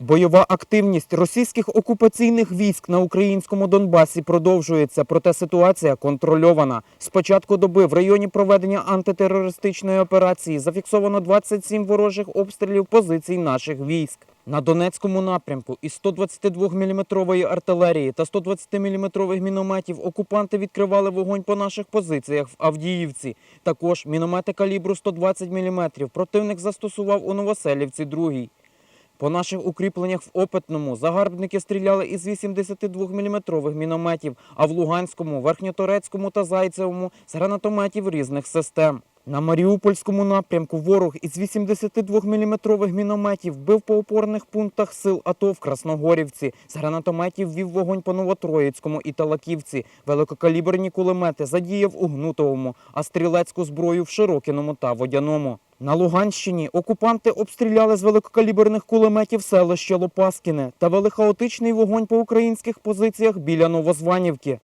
Бойова активність російських окупаційних військ на українському Донбасі продовжується, проте ситуація контрольована. З початку доби в районі проведення антитерористичної операції зафіксовано 27 ворожих обстрілів позицій наших військ. На Донецькому напрямку із 122 мм артилерії та 120 мм мінометів окупанти відкривали вогонь по наших позиціях в Авдіївці. Також міномети калібру 120 мм противник застосував у Новоселівці 2 по наших укріпленнях в Опитному загарбники стріляли із 82 мм мінометів, а в Луганському, Верхньоторецькому та Зайцевому з гранатометів різних систем. На Маріупольському напрямку ворог із 82 мм мінометів бив по опорних пунктах сил АТО в Красногорівці. З гранатометів вів вогонь по Новотроїцькому і Талаківці. Великокаліберні кулемети задіяв у Гнутовому, а стрілецьку зброю в Широкіному та Водяному. На Луганщині окупанти обстріляли з великокаліберних кулеметів селище Лопаскіне та вели хаотичний вогонь по українських позиціях біля Новозванівки.